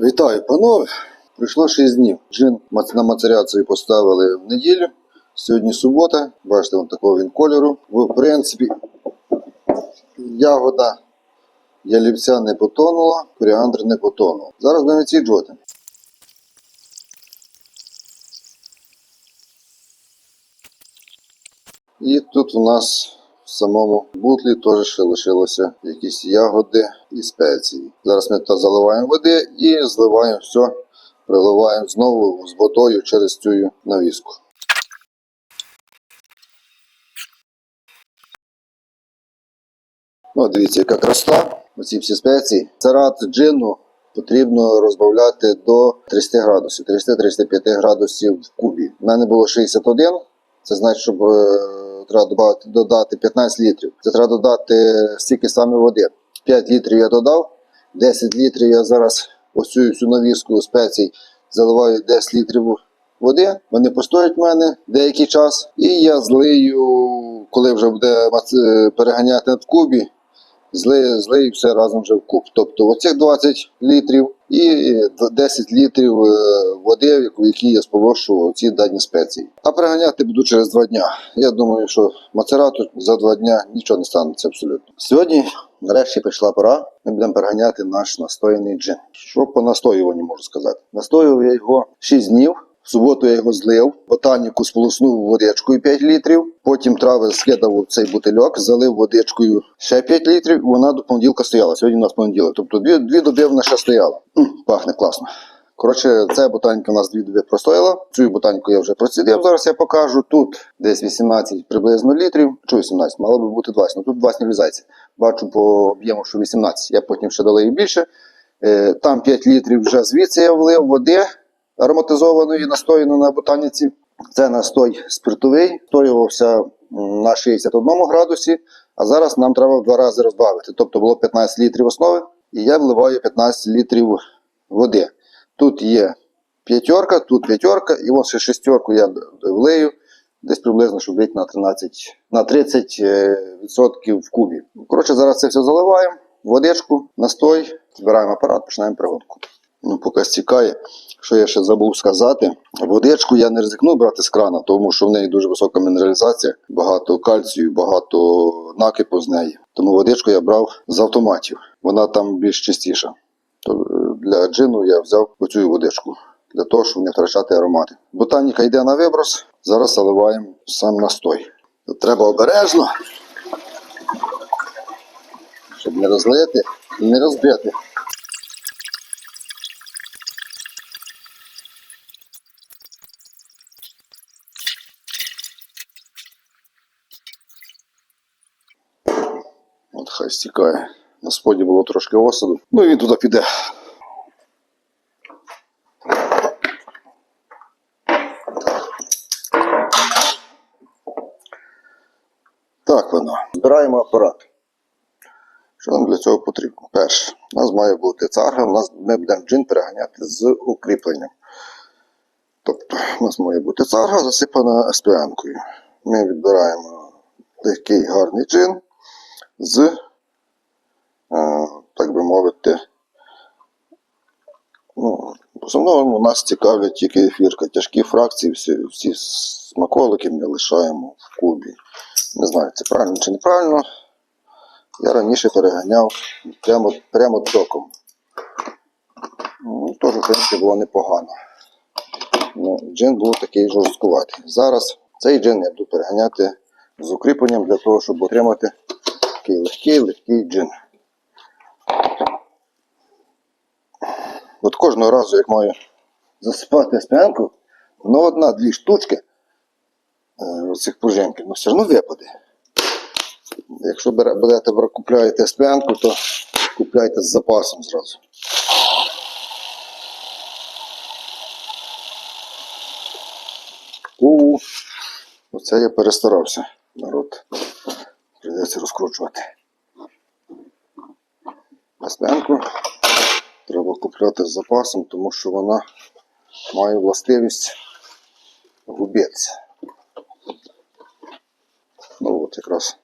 Вітаю, панове! Пройшло 6 днів. Джин на мацеряцію поставили в неділю. Сьогодні субота. Бачите, вон такого він кольору. В принципі, ягода ялівця не потонула, коріандр не потонув. Зараз будемо відсіджувати. І тут у нас в самому бутлі теж ще лишилося якісь ягоди і спеції. Зараз ми тут заливаємо води і зливаємо все, приливаємо знову з водою через цю навіску. Ну, дивіться, яка краса. Оці всі спеції. Царат джину потрібно розбавляти до 30 градусів, 30-35 градусів в кубі. У мене було 61, це значить, щоб е, треба додати, додати 15 літрів. Це треба додати стільки саме води. 5 літрів я додав, 10 літрів я зараз оцю цю всю навіску спецій заливаю 10 літрів води. Вони постоять в мене деякий час. І я злию, коли вже буде е, переганяти в кубі, злию, злию все разом вже в куб. Тобто оцих 20 літрів і 10 літрів е, води, в якій я сполошу ці дані спеції. А переганяти буду через 2 дня. Я думаю, що мацерату за 2 дня нічого не станеться абсолютно. Сьогодні, нарешті, прийшла пора. Ми будемо переганяти наш настояний джин. Що по настоюванню можу сказати? Настоював я його 6 днів. В суботу я його злив, ботаніку сполоснув водичкою 5 літрів, потім трави скидав у цей бутильок, залив водичкою ще 5 літрів, і вона до понеділка стояла. Сьогодні у нас понеділок. Тобто дві, дві доби вона ще стояла. Пахне класно. Коротше, ця ботаніка у нас дві доби простояла. Цю ботаніку я вже процідив, зараз я покажу. Тут десь 18 приблизно літрів. Чи 18, мало би бути 20, ну тут 20 не влізається. Бачу по об'єму, що 18. Я потім ще долию більше. Е, Там 5 літрів вже звідси я влив води ароматизованої, настояної на ботаніці. Це настой спиртовий, стоювався на 61 градусі, а зараз нам треба в два рази розбавити. Тобто було 15 літрів основи, і я вливаю 15 літрів води. Тут є п'ятерка, тут п'ятерка, і ось ще шестерку я влию, десь приблизно, щоб вийти на 13, на 30 е, відсотків в кубі. Коротше, зараз це все заливаємо, водичку, настой, збираємо апарат, починаємо пригодку. Ну, поки стікає, що я ще забув сказати, водичку я не ризикну брати з крана, тому що в неї дуже висока мінералізація, багато кальцію, багато накипу з неї. Тому водичку я брав з автоматів. Вона там більш чистіша. Е, для джину я взяв оцю водичку для того, щоб не втрачати аромати. Ботаніка йде на виброс, зараз заливаємо сам настой. Треба обережно, щоб не розлити і не розбити. От хай стікає. На споді було трошки осаду. Ну і він туди піде. Так воно. Збираємо апарат. Що нам для цього потрібно? Перше, у нас має бути царга, у нас ми будемо джин переганяти з укріпленням. Тобто, у нас має бути царга засипана СПН-кою. Ми відбираємо легкий гарний джин з, так би мовити, ну, в основному нас цікавлять тільки ефірка. Тяжкі фракції, всі, всі смаколики ми лишаємо в кубі. Не знаю, це правильно чи неправильно. Я раніше переганяв прямо, прямо током. Ну, теж, в принципі, було непогано. Ну, джин був такий жорсткуватий. Зараз цей джин я буду переганяти з укріпленням для того, щоб отримати такий легкий, легкий джин. От кожного разу, як маю засипати сп'янку, ну одна-дві штучки е, оцих пружинків, ну все одно випаде. Якщо бере- будете купляєте сп'янку, то купляйте з запасом зразу. У, оце я перестарався. Народ. Прийдеться розкручувати. Сп'янку треба купляти з запасом, тому що вона має властивість губитися. Ну от якраз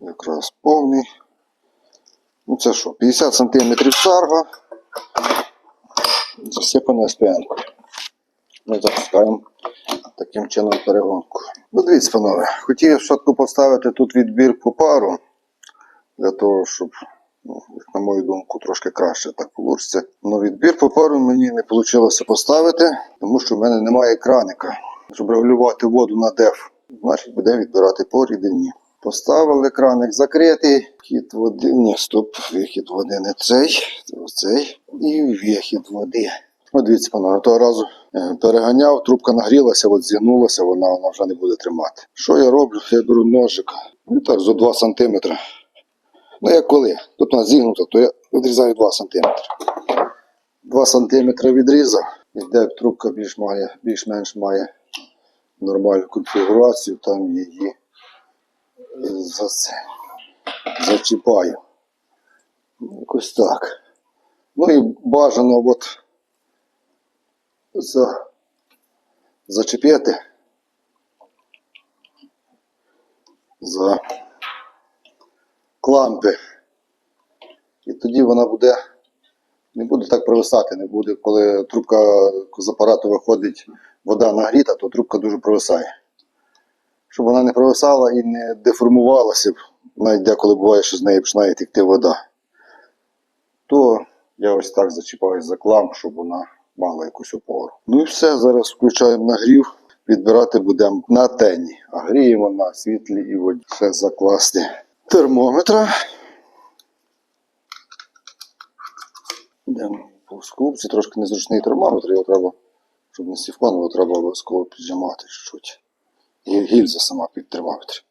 якраз повний. Ну це що, 50 см сарго, засипано СПН. Ми запускаємо таким чином перегонку. Ну, дивіться, панове, хотів спочатку поставити тут відбір по пару, для того, щоб, ну, на мою думку, трошки краще так вийде. Але відбір по пару мені не вийшло поставити, тому що в мене немає краника. Щоб регулювати воду на деф, значить буде відбирати по рідині. Поставили краник закритий, вхід води, ні, стоп, вихід води не цей, це оцей, і вихід води. От дивіться, панове, того разу е, переганяв, трубка нагрілася, от зігнулася, вона, вона вже не буде тримати. Що я роблю? Я беру ножик, ну так, зо 2 см. Ну як коли? Тут вона зігнута, то я відрізаю 2 см. 2 см відрізав, де трубка більш має, більш-менш має нормальну конфігурацію, там її за це зачіпаю. Якось так. Ну і бажано от за, зачепити за клампи. І тоді вона буде, не буде так провисати, не буде, коли трубка з апарату виходить, вода нагріта, то трубка дуже провисає. Щоб вона не провисала і не деформувалася, навіть деколи буває, що з неї починає текти вода, то я ось так зачіпаю за кламп, щоб вона мала якусь опору. Ну і все, зараз включаємо нагрів. Відбирати будемо на тені, а гріємо на світлі і воді. Ще закласти термометра. Йдемо по скупці, трошки незручний термометр, його треба, щоб не сіфоново, треба обов'язково піджимати чуть-чуть. І гільза сама під термометр.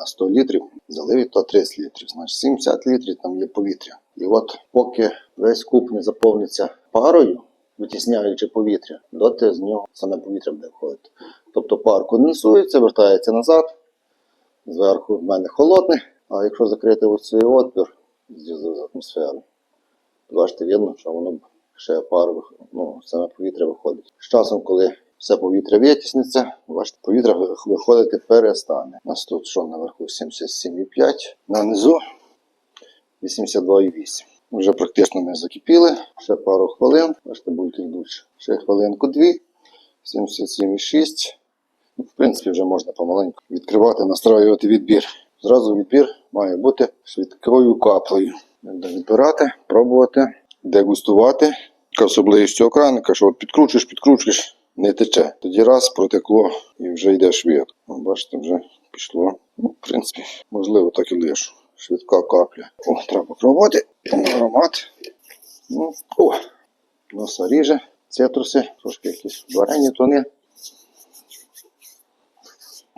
На 100 літрів, залив то 30 літрів, значить 70 літрів там є повітря. І от поки весь куб не заповниться парою, витісняючи повітря, доти з нього саме повітря буде входити. Тобто пар конденсується, вертається назад, зверху в мене холодне, а якщо закрити ось цей отвір з атмосфери, то бачите, видно, що воно ще пар, ну, саме повітря виходить. З часом, коли все повітря витісниться, бачите, повітря виходити перестане. У нас тут що наверху 77,5, на низу 82,8. Вже практично ми закипіли. Ще пару хвилин. Бачите, будуть йдуть. Ще хвилинку дві. 77,6. Ну, В принципі, вже можна помаленьку відкривати, настроювати відбір. Зразу відбір має бути швидкою каплею. Відбирати, пробувати, дегустувати. Особливість цього краника, що от підкручуєш, підкручуєш, не тече. Тоді раз протекло і вже йде швидко. Бачите, вже пішло. Ну, в принципі, можливо, так і лишу. Швидка капля. О, треба пробувати. Аромат. Ну, о, носа ріже, цитруси, трошки якісь варені тони.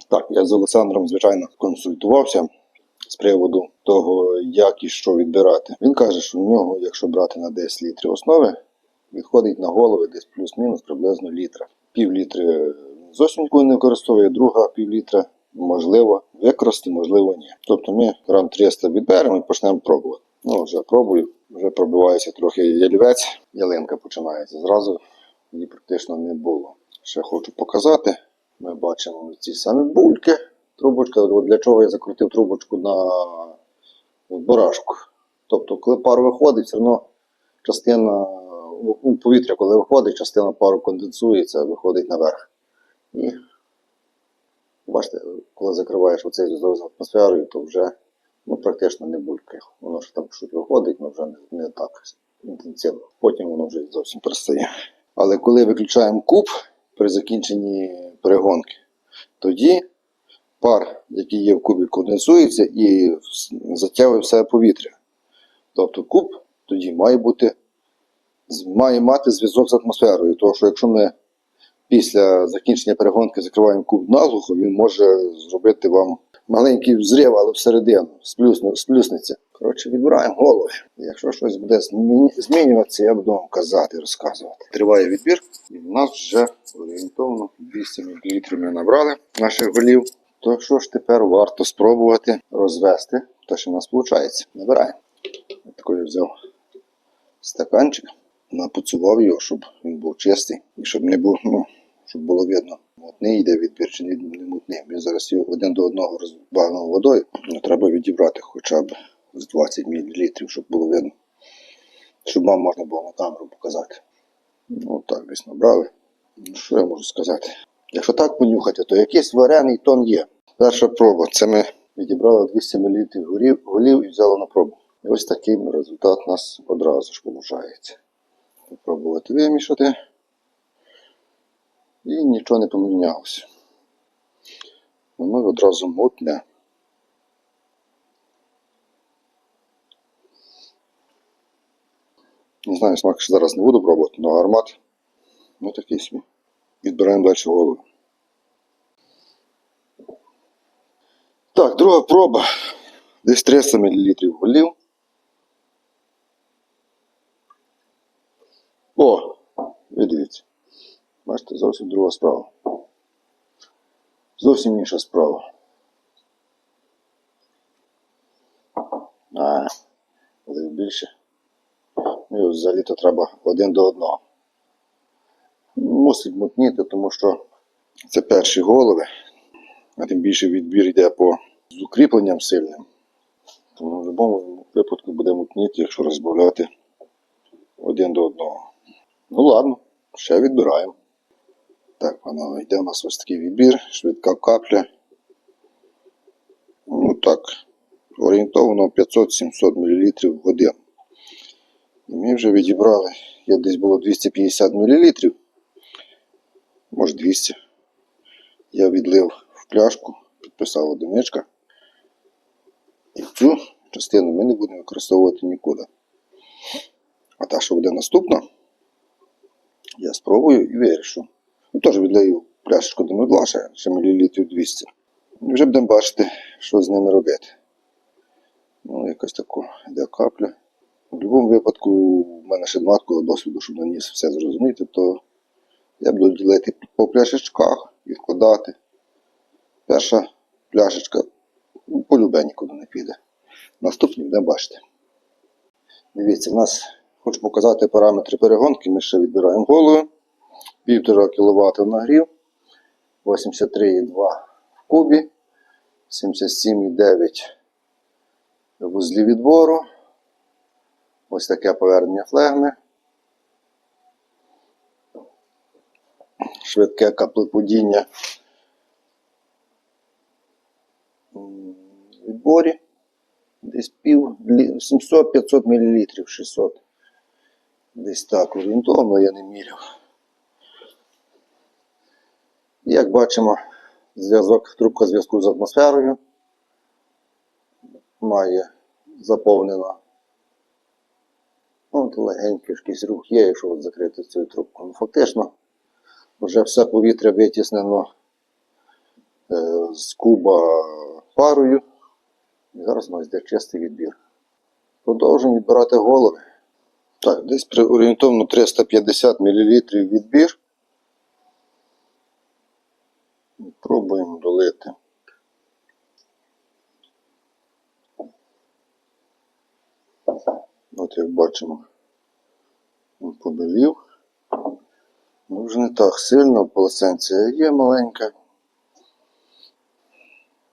Так, я з Олександром, звичайно, консультувався з приводу того, як і що відбирати. Він каже, що в нього, якщо брати на 10 літрів основи, відходить на голови десь плюс-мінус приблизно літра. Пів літри зовсім ніколи не використовує, друга півлітра можливо використати, можливо, ні. Тобто ми грам 300 відберемо і почнемо пробувати. Ну, вже пробую, вже пробивається трохи ялівець, ялинка починається. Зразу її практично не було. Ще хочу показати. Ми бачимо ці самі бульки. Трубочка, для чого я закрутив трубочку на барашку. Тобто, коли пар виходить, все одно частина ну, повітря, коли виходить, частина пару конденсується, виходить наверх. І бачите, коли закриваєш оцей зв'язок з атмосферою, то вже ну, практично не булькає. Воно ж там щось виходить, але вже не, так інтенсивно. Потім воно вже зовсім перестає. Але коли виключаємо куб при закінченні перегонки, тоді пар, який є в кубі, конденсується і затягує все повітря. Тобто куб тоді має бути має мати зв'язок з атмосферою. Тому що якщо ми після закінчення перегонки закриваємо куб наглухо, він може зробити вам маленький взрив, але всередину, сплюсну- сплюснеться. Коротше, відбираємо голови. Якщо щось буде змінюватися, я буду вам казати, розказувати. Триває відбір, і в нас вже орієнтовно 200 мл ми набрали наших голів. То що ж тепер варто спробувати розвести те, що в нас виходить. Набираємо. Я такий взяв стаканчик, напуцював його, щоб він був чистий і щоб не був, ну, щоб було видно, мутний йде відбір чи не мутний. Ми зараз його один до одного розбавимо водою. Ну, треба відібрати хоча б з 20 мл, щоб було видно. Щоб вам можна було на камеру показати. Ну так, десь набрали. Ну, що я можу сказати? Якщо так понюхати, то якийсь варений тон є. Перша проба. Це ми відібрали 200 мл голів і взяли на пробу. І ось такий результат у нас одразу ж виходить. Попробувати вимішати. І нічого не помінялося. Воно одразу мутне. Не знаю, смак ще зараз не буду пробувати, але аромат ну такий собі. Відбираємо далі голову. Так, друга проба. Десь 300 мл голів. О, ви дивіться. Бачите, зовсім друга справа. Зовсім інша справа. А, голів більше. Ну, взагалі то треба один до одного. Мусить мутніти, тому що це перші голови, а тим більше відбір йде по з укріпленням сильним. Тому в будь-якому випадку буде мутніти, якщо розбавляти один до одного. Ну ладно, ще відбираємо. Так, воно йде у нас ось такий відбір, швидка капля. Ну так, орієнтовно 500-700 мл в годину. І ми вже відібрали, я десь було 250 мл, може 200. Я відлив в пляшку, підписав одиничка. І цю частину ми не будемо використовувати нікуди. А та, що буде наступна, я спробую і вирішу. Ну, теж відлию пляшечку до медла, ще, мілілітрів 200. І вже будемо бачити, що з ними робити. Ну, якось таку йде капля. В будь-якому випадку, в мене ще нема досвіду, щоб наніс все зрозуміти, то я буду ділити по пляшечках, відкладати. Перша пляшечка полюбе нікуди не піде. Наступні будемо бачити. Дивіться, в нас хочу показати параметри перегонки. Ми ще відбираємо голову. 1,5 кВт нагрів, 83,2 в кубі, 77,9 в вузлі відбору. Ось таке повернення флегми. Швидке каплеподіння відборі. Десь пів 700-500 мл, 600. Десь так орієнтовно я не міряв. Як бачимо, зв'язок, трубка зв'язку з атмосферою має заповнено. Ну, От легенький якийсь рух є, якщо от закрити цю трубку. Ну, фактично, вже все повітря витіснено е, з куба парою. І зараз у нас йде чистий відбір. Продовжуємо відбирати голови. Так, десь при орієнтовно 350 мл відбір. Пробуємо долити. От як бачимо, він побелів. Ну, вже не так сильно, полосенція є маленька.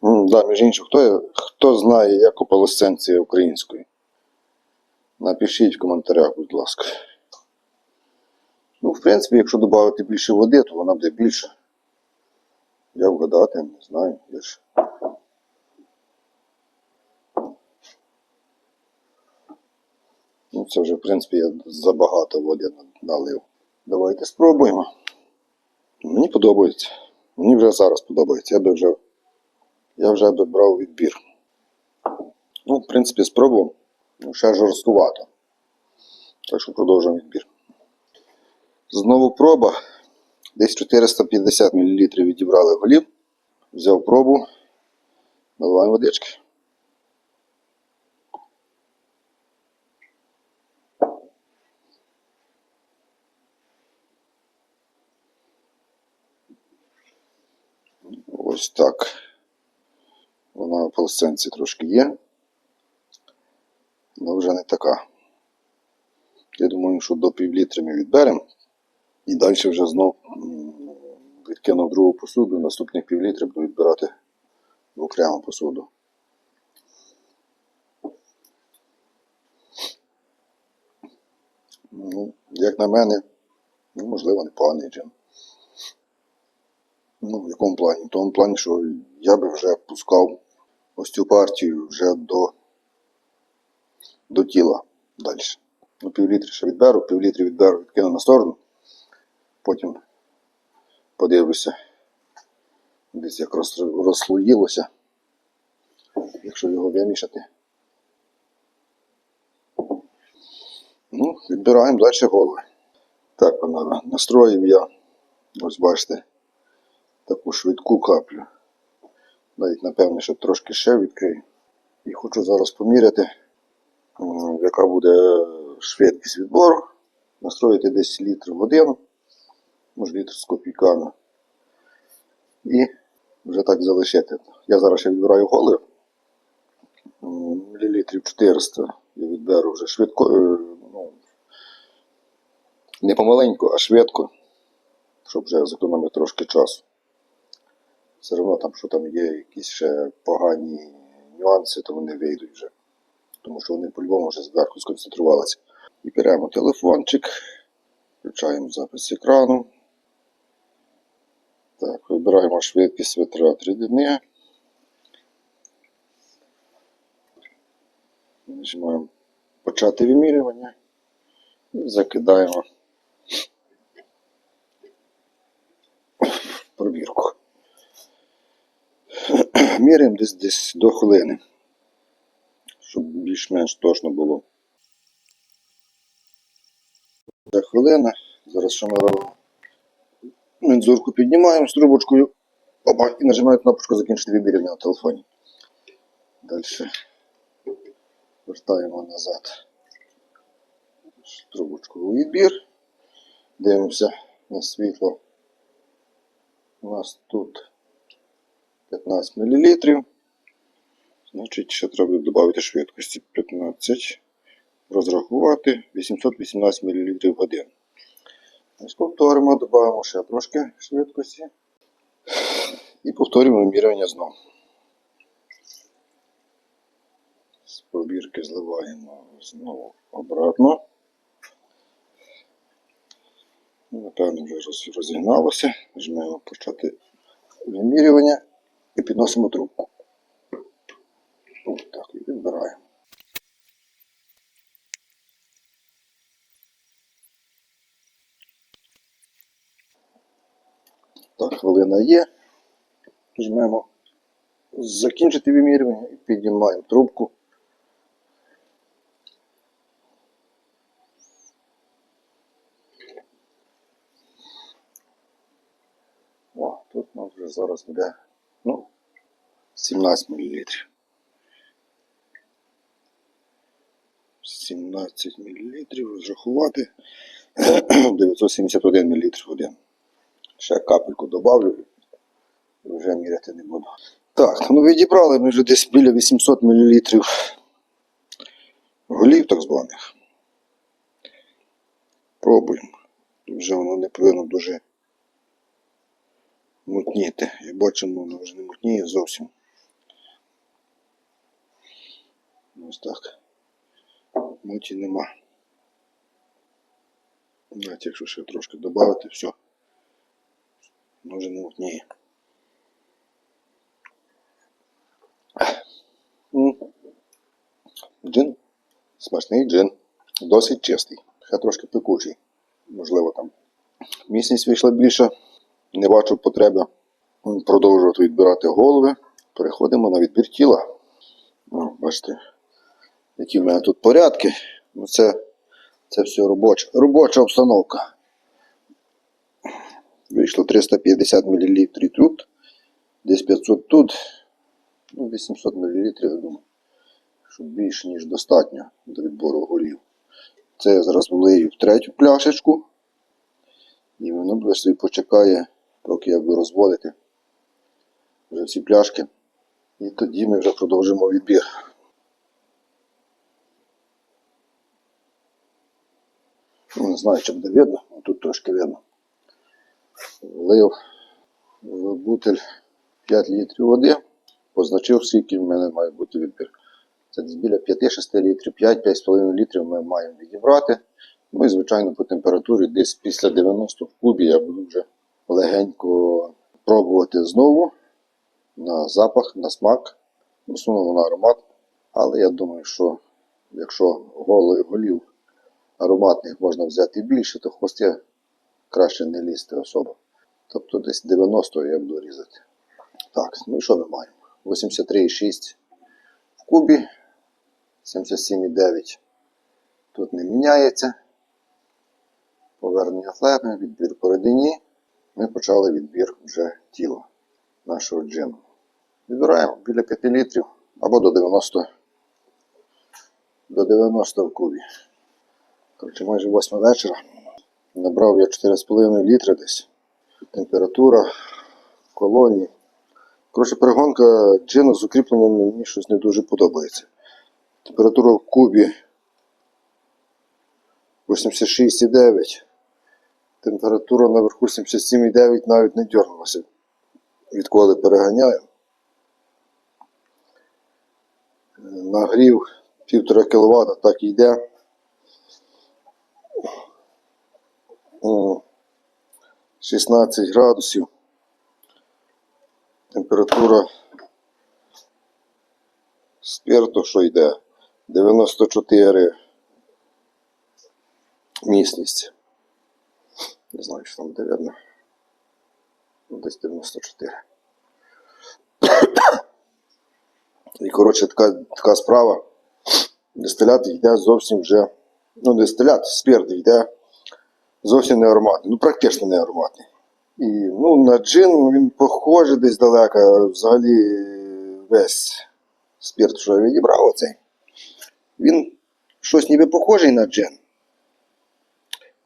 М, да, між іншим, хто, хто знає, як ополесценція українською? Напишіть в коментарях, будь ласка. Ну, в принципі, якщо додати більше води, то вона буде більше. Я вгадати, не знаю. Я ж... Ну, це вже, в принципі, я забагато води налив. Давайте спробуємо. Мені подобається. Мені вже зараз подобається. Я би вже, я вже би брав відбір. Ну, в принципі, спробував. Ну, ще жорсткувато. Так що продовжуємо відбір. Знову проба. Десь 450 мл відібрали голів. Взяв пробу. Наливаємо водички. Ось так. Вона в полосценці трошки є. Але вже не така. Я думаю, що до пів літри ми відберемо. І далі вже знов відкинув другу посуду, наступних пів літри буду відбирати в окрему посуду. Ну, як на мене, ну, можливо, непоганий джин. Ну, в якому плані? В тому плані, що я би вже пускав ось цю партію вже до, до тіла далі. Ну, півлітри ще відберу, півлітри відберу, відкину на сторону. Потім подивлюся, десь як роз- розслоїлося, якщо його вимішати. Ну, відбираємо далі голови. Так, панове, настроїв я, ось бачите, таку швидку каплю. Навіть, напевне, що трошки ще відкрию. І хочу зараз поміряти, яка буде швидкість відбору. Настроїти десь літр в годину, може літр з копійками. І вже так залишити. Я зараз ще відбираю голови. М, Мілілітрів 400 я відберу вже швидко. е, Ну, не помаленьку, а швидко, щоб вже зекономити трошки часу. Все одно там, що там є якісь ще погані нюанси, то вони вийдуть вже. Тому що вони по-любому вже зверху сконцентрувалися. І беремо телефончик, включаємо запис екрану. Так, вибираємо швидкість витрат рідини. Нажимаємо почати вимірювання і закидаємо пробірку. Міряємо десь десь до хвилини, щоб більш-менш точно було. Це хвилина. Зараз що ми робимо? Мензурку піднімаємо з трубочкою. Опа, і нажимаємо кнопочку закінчити вимірювання на телефоні. Далі вертаємо назад трубочку у відбір. Дивимося на світло. У нас тут 15 мл. Значить, ще треба додати швидкості 15. Розрахувати 818 мл в годину. Ось повторимо, додаємо ще трошки швидкості. І повторюємо вимірювання знову. З пробірки зливаємо знову обратно. Напевно, вже розігналося. Нажмемо почати вимірювання і підносимо трубку. Ось так, і відбираємо. Так, хвилина є. Жмемо закінчити вимірювання і піднімаємо трубку. О, тут у нас вже зараз буде ну, 17 мл. 17 мл розрахувати 971 мл в. Ще капельку добавлю Вже міряти не буду. Так, ну відібрали ми вже десь біля 800 мл голів так званих. Пробуємо. Вже воно не повинно дуже мутніти. Як бачимо, воно вже не мутніє зовсім. Ось так. Муті нема. Навіть якщо ще трошки додати, все. Вже не мутніє. Джин. Смачний джин. Досить чистий. Хай трошки пекучий. Можливо, там міцність вийшла більше. Не бачу потреби продовжувати відбирати голови. Переходимо на відбір тіла. Ну, бачите, які в мене тут порядки. Ну, це, це все робоча, робоча обстановка. Вийшло 350 мл тут, десь 500 тут, ну 800 мл, я думаю, що більше, ніж достатньо для відбору голів. Це я зараз влию в третю пляшечку, і воно собі почекає, поки я буду розводити вже всі пляшки. І тоді ми вже продовжимо відбір. Ну, Не знаю, чи буде видно, тут трошки видно. Влив в бутель 5 літрів води, позначив, скільки в мене має бути відбір. Це десь біля 5-6 літрів, 5-5,5 літрів ми маємо відібрати. Ну і, звичайно, по температурі десь після 90 в кубі я буду вже легенько пробувати знову на запах, на смак, в основному на аромат. Але я думаю, що якщо голий голів ароматних можна взяти більше, то хвости краще не лізти особо. Тобто десь 90 я буду різати. Так, ну і що ми маємо? 83,6 в кубі, 77,9 тут не міняється. Повернення флеми, відбір по рідині. Ми почали відбір вже тіла нашого джину. Відбираємо біля 5 літрів або до 90 до 90 в кубі. Коротше, майже 8 вечора. Набрав я 4,5 літри десь. Температура в колонії. Коротше, перегонка джину з укріпленням мені щось не дуже подобається. Температура в кубі 86,9. Температура наверху 77,9 навіть не дернулася. Відколи переганяю. Нагрів 1,5 кВт, так і йде. 16 градусів. Температура спирту, що йде, 94 міцність. Не знаю, що там буде видно. Ну, Десь 94. І, коротше, така, така справа. Дистилят йде зовсім вже. Ну, дистилят, спирт йде зовсім не ароматний. Ну, практично не ароматний. І ну, на джин він похожий десь далеко. Взагалі весь спирт, що я відібрав оцей. Він щось ніби похожий на джин.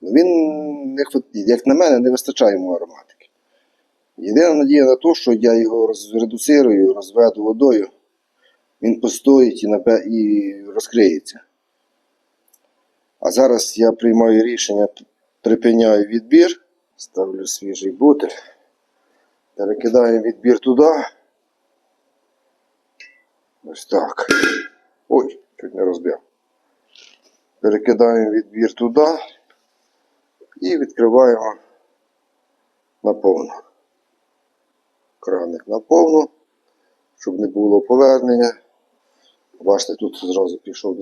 Він, як на мене, не вистачає йому ароматики. Єдина надія на те, що я його розредуцирую, розведу водою, він постоїть і, і розкриється. А зараз я приймаю рішення, припиняю відбір, ставлю свіжий бутиль, перекидаю відбір туди. Ось так. Ой, чуть не розбив. Перекидаємо відбір туди і відкриваємо наповну. Краник наповну, щоб не було повернення. Бачите, тут зразу пішов.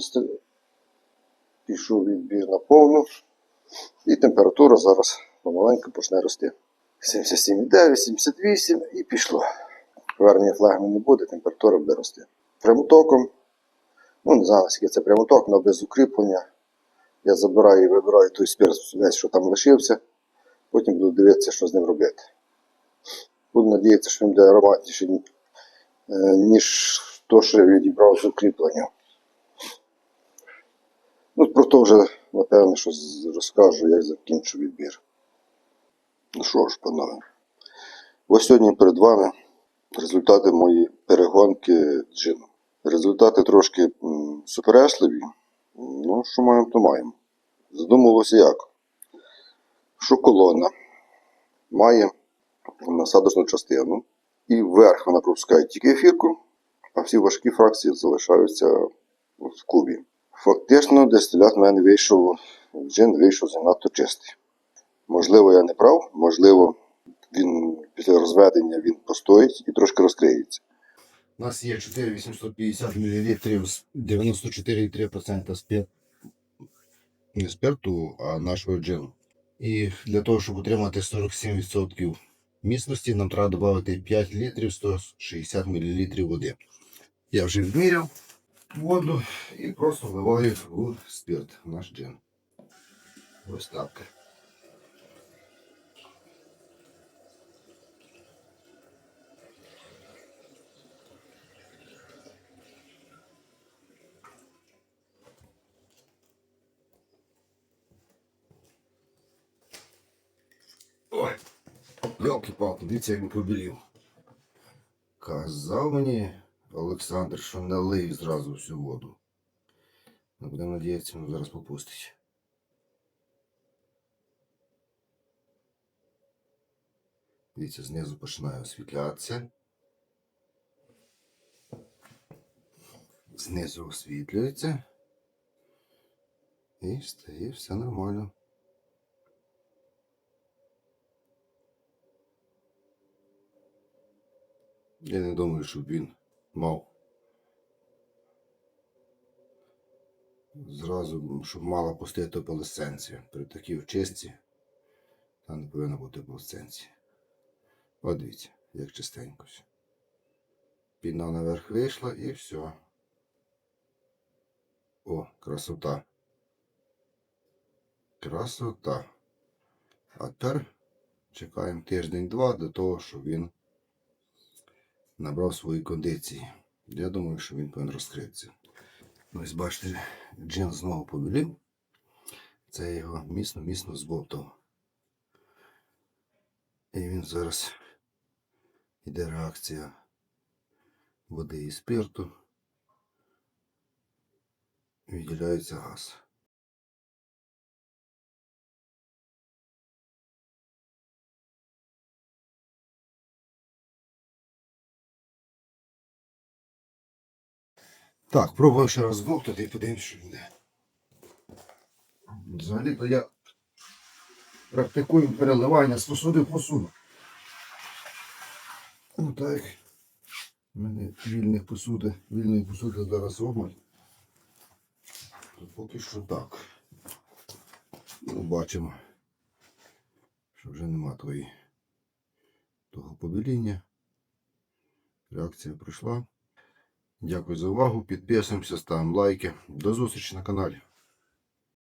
Пішов відбір на повну. І температура зараз помаленьку почне рости. 77,9, 78 і пішло. Повернення флегми не буде, температура буде рости. Прямотоком, ну не знаю, скільки це прямоток, але без укріплення. Я забираю і вибираю той спирт, весь, що там лишився. Потім буду дивитися, що з ним робити. Буду надіятися, що він буде ароматніший, е, ніж то, що я відібрав з укріплення. Ну, про то вже, напевно, що розкажу, як закінчу відбір. Ну що ж, панове, ось сьогодні перед вами результати моєї перегонки джину. Результати трошки суперечливі. Ну, що маємо, то маємо. Задумувалося як? Що колона має насадочну частину, і вверх вона пропускає тільки ефірку, а всі важкі фракції залишаються в кубі. Фактично, дистилят в мене вийшов, джин вийшов занадто чистий. Можливо, я не прав, можливо, він після розведення він постоїть і трошки розкриється. У нас є 4850 мл з 94,3% спір... не спирту, а нашого джину. І для того, щоб отримати 47% міцності, нам треба додати 5 літрів 160 мл води. Я вже відміряв воду і просто вливаю у спирт, в наш джин. Ось так. Ой, йолки-палки, дивіться, як він побілів. Казав мені Олександр, що не лий зразу всю воду. Ну, будемо надіятися, він зараз попустить. Дивіться, знизу починає освітлятися. Знизу освітлюється. І стає все нормально. Я не думаю, щоб він мав. Зразу, щоб мала пустити опалесценція. При такій очистці там не повинна бути опалесценція. От дивіться, як чистенько все. Піна наверх вийшла і все. О, красота. Красота. А тепер чекаємо тиждень-два до того, щоб він набрав свої кондиції. Я думаю, що він повинен розкритися. Ось бачите, джин знову побілів. Це його міцно-міцно збовтав. І він зараз йде реакція води і спирту. Виділяється газ. Так, пробуємо ще раз збовтати і подивимось, що буде. Взагалі-то я практикую переливання з посуди в посуду. Ну так. У мене вільних посуди, вільної посуди зараз обмаль. То поки що так. Ну, бачимо, що вже нема твої того побіління. Реакція прийшла. Дякую за увагу. Підписуємося, ставимо лайки. До зустрічі на каналі.